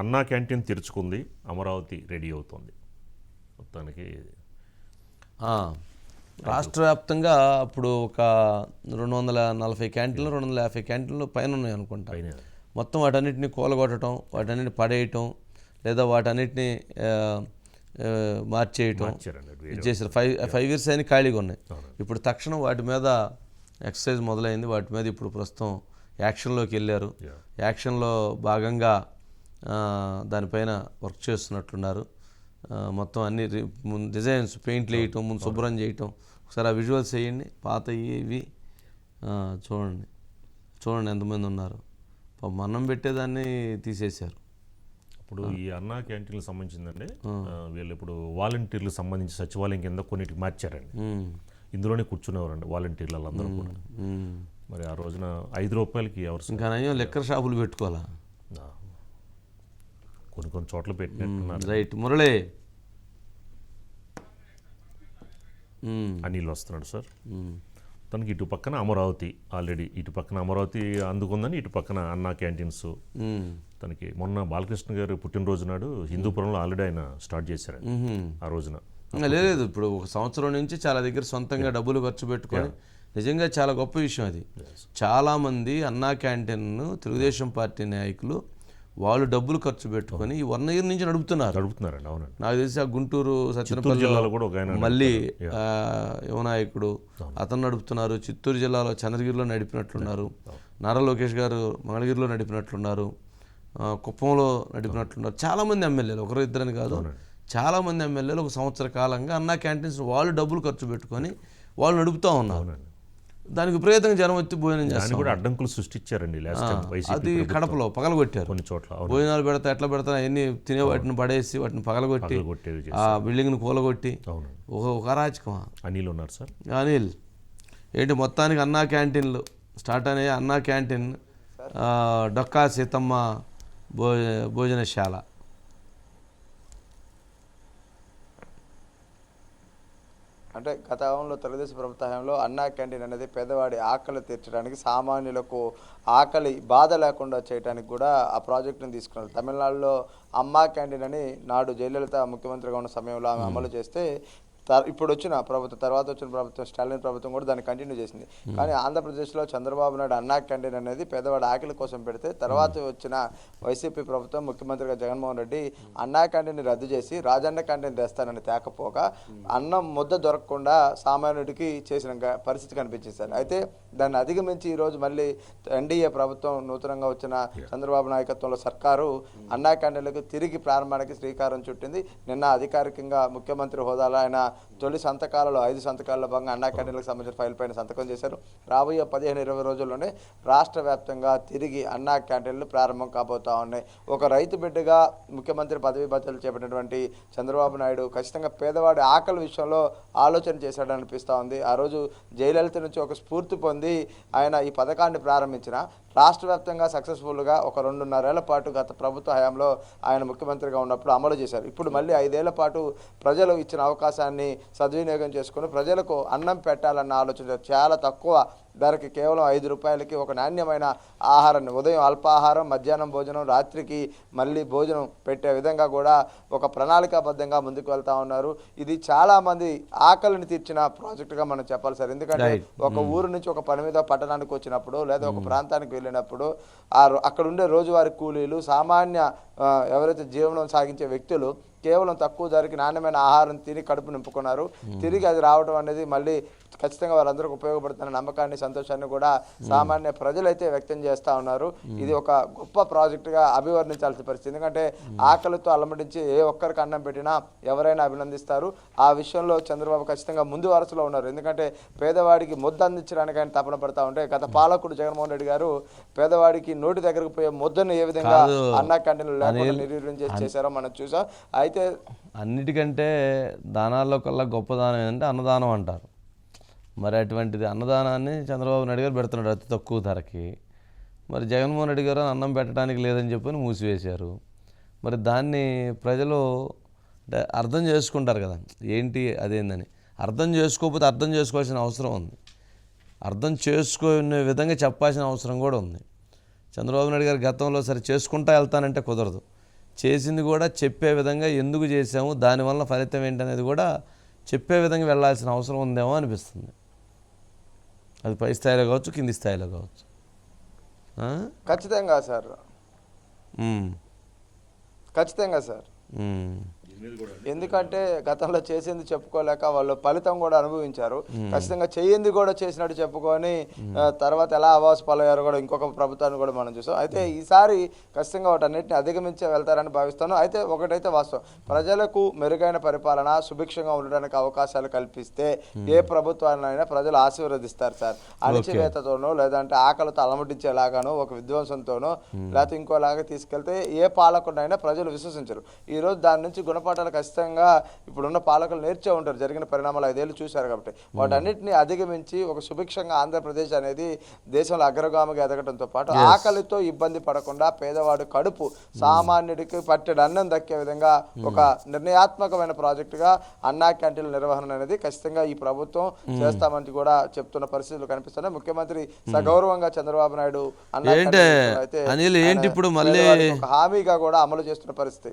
అన్నా canteen తెరుచుకుంది Amaravati ready అవుతుంది. మొత్తానికి రాష్ట్ర వ్యాప్తంగా అప్పుడు ఒక రెండు వందల నలభై క్యాంటీన్లు రెండు వందల యాభై క్యాంటీన్లు పైన ఉన్నాయి అనుకుంటా. మొత్తం వాటన్నిటిని కూలగొట్టడం వాటన్నిటిని పడేయటం లేదా వాటన్నిటిని మార్చేయటం చేశారు ఫైవ్ ఫైవ్ ఇయర్స్ అయినా ఖాళీగా ఉన్నాయి. ఇప్పుడు తక్షణం వాటి మీద ఎక్సర్సైజ్ మొదలైంది. వాటి మీద ఇప్పుడు ప్రస్తుతం యాక్షన్లోకి వెళ్ళారు. యాక్షన్లో భాగంగా దానిపైన వర్క్ చేస్తున్నట్లున్నారు. మొత్తం అన్ని డిజైన్స్ పెయింట్లు వేయటం ముందు శుభ్రం చేయటం. ఒకసారి ఆ విజువల్స్ వేయండి. పాత ఇవి చూడండి. చూడండి ఎంతమంది ఉన్నారు. అన్నం పెట్టేదాన్ని తీసేశారు. ఇప్పుడు ఈ అన్నా క్యాంటీన్లకు సంబంధించిందండి. వీళ్ళు ఇప్పుడు వాలంటీర్లకు సంబంధించి సచివాలయం కింద కొన్నిటికి మార్చారండి. ఇందులోనే కూర్చునేవారండి వాలంటీర్లు వాళ్ళందరూ కూడా. మరి ఆ రోజున ఐదు రూపాయలకి ఎవరు ఇంకా లెక్కర్ షాపులు పెట్టుకోవాలా. కొన్ని కొన్ని చోట్ల పెట్టినట్టున్నారు. రైట్. మురళి. అనిల్ వస్తున్నాడు సార్. తనకి ఇటు పక్కన అమరావతి ఆల్రెడీ ఇటు పక్కన అమరావతి అందుకుందని ఇటు పక్కన అన్నా క్యాంటీన్స్. తనకి మొన్న బాలకృష్ణ గారు పుట్టినరోజు నాడు హిందూపురంలో ఆల్రెడీ ఆయన స్టార్ట్ చేశారు. ఆ రోజున. లేదు ఇప్పుడు ఒక సంవత్సరం నుంచి చాలా దగ్గర సొంతంగా డబ్బులు ఖర్చు పెట్టుకొని నిజంగా చాలా గొప్ప విషయం అది. చాలామంది అన్నా క్యాంటీన్ తెలుగుదేశం పార్టీ నాయకులు వాళ్ళు డబ్బులు ఖర్చు పెట్టుకొని ఈ వన్ ఇయర్ నుంచి నడుపుతున్నారు. నడుపుతున్నారండి అవునండి. నాకు తెలిసి ఆ గుంటూరు సత్యనపల్లి జిల్లాలో కూడా ఒక ఆయన మళ్ళీ యువనాయకుడు అతను నడుపుతున్నారు. చిత్తూరు జిల్లాలో చంద్రగిరిలో నడిపినట్లున్నారు. నారా లోకేష్ గారు మంగళగిరిలో నడిపినట్లున్నారు. కుప్పంలో నడిపినట్లున్నారు. చాలామంది ఎమ్మెల్యేలు ఒకరు ఇద్దరని కాదు చాలామంది ఎమ్మెల్యేలు ఒక సంవత్సర కాలంగా అన్నా క్యాంటీన్స్ వాళ్ళు డబ్బులు ఖర్చు పెట్టుకొని వాళ్ళు నడుపుతూ ఉన్నారు. దానికి విపరీతంగా జనం వచ్చి భోజనం చేస్తారు కూడా అడ్డంకులు సృష్టించారండి అది కడపలో పగలగొట్టారు. కొన్ని చోట్ల భోజనాలు పెడతా ఎట్లా పెడతా అన్ని తినే వాటిని పడేసి వాటిని పగలగొట్టి ఆ బిల్డింగ్ని కూలగొట్టి ఒక ఒక అరాచకమా? అనిల్ ఉన్నారు సార్. అనిల్ ఏంటి మొత్తానికి అన్నా క్యాంటీన్లు స్టార్ట్ అయ్యాయి అన్నా క్యాంటీన్ డొక్కా సీతమ్మ భోజనశాల. అంటే గతంలో తెలుగుదేశం ప్రభుత్వ హయాంలో అన్నా క్యాంటీన్ అనేది పేదవాడి ఆకలి తీర్చడానికి సామాన్యులకు ఆకలి బాధ లేకుండా చేయడానికి కూడా ఆ ప్రాజెక్టును తీసుకున్నారు. తమిళనాడులో అమ్మా క్యాంటీన్ అని నాడు జయలలిత ముఖ్యమంత్రిగా ఉన్న సమయంలో ఆమె అమలు చేస్తే ఇప్పుడు వచ్చిన ప్రభుత్వం తర్వాత వచ్చిన ప్రభుత్వం స్టాలిన్ ప్రభుత్వం కూడా దాన్ని కంటిన్యూ చేసింది. కానీ ఆంధ్రప్రదేశ్లో చంద్రబాబు నాయుడు అన్నా క్యాంటీన్ అనేది పేదవాడి ఆకలి కోసం పెడితే తర్వాత వచ్చిన వైసీపీ ప్రభుత్వం ముఖ్యమంత్రిగా జగన్మోహన్ రెడ్డి అన్నా క్యాంటీన్ రద్దు చేసి రాజన్న క్యాంటీన్ తెస్తానని తేకపోగా అన్నం ముద్ద దొరకకుండా సామాన్యుడికి చేసిన పరిస్థితి కనిపించింది సార్ అయితే దాన్ని అధిగమించి ఈరోజు మళ్ళీ ఎన్డీఏ ప్రభుత్వం నూతనంగా వచ్చిన చంద్రబాబు నాయకత్వంలో సర్కారు అన్నా క్యాంటీన్లకు తిరిగి ప్రారంభానికి శ్రీకారం చుట్టింది. నిన్న అధికారికంగా ముఖ్యమంత్రి హోదాలో ఆయన తొలి సంతకాలలో ఐదు సంతకాల్లో భాగంగా అన్నా క్యాంటీన్లకు సంబంధించిన ఫైల్ పైన సంతకం చేశారు. రాబోయే పదిహేను ఇరవై రోజుల్లోనే రాష్ట్ర వ్యాప్తంగా తిరిగి అన్నా క్యాంటీన్లు ప్రారంభం కాబోతా ఉన్నాయి. ఒక రైతు బిడ్డగా ముఖ్యమంత్రి పదవి బాధ్యతలు చేపట్టినటువంటి చంద్రబాబు నాయుడు ఖచ్చితంగా పేదవాడి ఆకలి విషయంలో ఆలోచన చేశాడనిపిస్తూ ఉంది. ఆ రోజు జయలలిత నుంచి ఒక స్ఫూర్తి పొంది ఆయన ఈ పథకాన్ని ప్రారంభించిన. రాష్ట్ర వ్యాప్తంగా సక్సెస్ఫుల్గా ఒక రెండున్నరేళ్ళ పాటు గత ప్రభుత్వ హయాంలో ఆయన ముఖ్యమంత్రిగా ఉన్నప్పుడు అమలు చేశారు. ఇప్పుడు మళ్ళీ ఐదేళ్ళ పాటు ప్రజలు ఇచ్చిన అవకాశాన్ని సద్వినియోగం చేసుకుని ప్రజలకు అన్నం పెట్టాలన్న ఆలోచన చాలా తక్కువ ధరకి కేవలం ఐదు రూపాయలకి ఒక నాణ్యమైన ఆహారాన్ని ఉదయం అల్పాహారం మధ్యాహ్నం భోజనం రాత్రికి మళ్ళీ భోజనం పెట్టే విధంగా కూడా ఒక ప్రణాళికాబద్ధంగా ముందుకు వెళ్తా ఉన్నారు. ఇది చాలా మంది ఆకలిని తీర్చిన ప్రాజెక్టుగా మనం చెప్పాలి సార్. ఎందుకంటే. ఒక ఊరు నుంచి ఒక పని మీద పట్టణానికి వచ్చినప్పుడు లేదా ఒక ప్రాంతానికి వెళ్ళినప్పుడు ఆ అక్కడ ఉండే రోజువారీ కూలీలు సామాన్య ఎవరైతే జీవనం సాగించే వ్యక్తులు కేవలం తక్కువ ధరకి నాణ్యమైన ఆహారం తిని కడుపు నింపుకున్నారు. తిరిగి అది రావడం అనేది మళ్ళీ ఖచ్చితంగా వారందరికీ ఉపయోగపడుతున్న నమ్మకాన్ని సంతోషాన్ని కూడా సామాన్య ప్రజలైతే వ్యక్తం చేస్తా ఉన్నారు. ఇది ఒక గొప్ప ప్రాజెక్టుగా అభివర్ణించాల్సిన పరిస్థితి. ఎందుకంటే ఆకలితో అల్లమటించి ఏ ఒక్కరికి అన్నం పెట్టినా ఎవరైనా అభినందిస్తారు. ఆ విషయంలో చంద్రబాబు ఖచ్చితంగా ముందు వరుసలో ఉన్నారు. ఎందుకంటే పేదవాడికి ముద్ద అందించడానికి ఆయన తపన పడతా ఉంటే గత పాలకుడు జగన్మోహన్ రెడ్డి గారు పేదవాడికి నోటి దగ్గరకు పోయే ముద్దను ఏ విధంగా. అన్నా క్యాంటీన్లు లేకుండా నిర్వీర్యం చేసి చేశారో మనం చూసాం. అయితే అన్నిటికంటే దానాల్లో కల్లా గొప్ప దానం ఏంటంటే అన్నదానం అంటారు. మరి అటువంటిది అన్నదానాన్ని చంద్రబాబు నాయుడు గారు పెడుతున్నాడు అతి తక్కువ ధరకి. మరి జగన్మోహన్ రెడ్డి గారు అన్నం పెట్టడానికి లేదని చెప్పని మూసివేశారు. మరి దాన్ని ప్రజలు అంటే అర్థం చేసుకుంటారు కదా ఏంటి అదేందని. అర్థం చేసుకోకపోతే అర్థం చేసుకోవాల్సిన అవసరం ఉంది. అర్థం చేసుకునే విధంగా చెప్పాల్సిన అవసరం కూడా ఉంది. చంద్రబాబు నాయుడు గారు గతంలో సరే చేసుకుంటా వెళ్తానంటే కుదరదు. చేసింది కూడా చెప్పే విధంగా ఎందుకు చేసాము దానివల్ల ఫలితం ఏంటనేది కూడా చెప్పే విధంగా వెళ్ళాల్సిన అవసరం ఉందేమో అనిపిస్తుంది. అది పై స్థాయిలో కావచ్చు కింది స్థాయిలో కావచ్చు? ఖచ్చితంగా సార్. ఖచ్చితంగా సార్. ఎందుకంటే గతంలో చేసింది చెప్పుకోలేక వాళ్ళు ఫలితం కూడా అనుభవించారు. ఖచ్చితంగా చేయింది కూడా చేసినట్టు చెప్పుకొని తర్వాత ఎలా అవాస పాలయ్యారో కూడా ఇంకొక ప్రభుత్వాన్ని కూడా మనం చూసాం. అయితే ఈసారి ఖచ్చితంగా వాటన్నిటిని అధిగమించే వెళ్తారని భావిస్తాను అయితే ఒకటైతే వాస్తవం. ప్రజలకు మెరుగైన పరిపాలన సుభిక్షంగా ఉండడానికి అవకాశాలు కల్పిస్తే ఏ ప్రభుత్వాన్నైనా ప్రజలు ఆశీర్వదిస్తారు సార్. అణిచివేతతోనో లేదంటే ఆకలితో అలమటించేలాగానో ఒక విధ్వంసంతోనో లేకపోతే ఇంకోలాగా తీసుకెళ్తే ఏ పాలకుడినైనా ప్రజలు విశ్వసించరు. ఈ రోజు దాని నుంచి గుణపాఠాలు ఖచ్చితంగా ఇప్పుడున్న పాలకులు నేర్చే ఉంటారు. జరిగిన పరిణామాలు ఐదేళ్ళు చూశారు కాబట్టి. వాటన్నిటిని అధిగమించి ఒక సుభిక్షంగా ఆంధ్రప్రదేశ్ అనేది దేశంలో అగ్రగామిగా ఎదగడంతో పాటు ఆకలితో ఇబ్బంది పడకుండా పేదవాడు కడుపు సామాన్యుడికి పట్టెడు అన్నం దక్కే విధంగా ఒక నిర్ణయాత్మకమైన ప్రాజెక్టుగా అన్నా క్యాంటీన్ల నిర్వహణ అనేది ఖచ్చితంగా ఈ ప్రభుత్వం చేస్తామని కూడా చెప్తున్న పరిస్థితులు కనిపిస్తున్నాయి. ముఖ్యమంత్రి సగౌరవంగా చంద్రబాబు నాయుడు అన్నా అయితే ఇప్పుడు మళ్ళీ- హామీగా కూడా అమలు చేస్తున్న పరిస్థితి?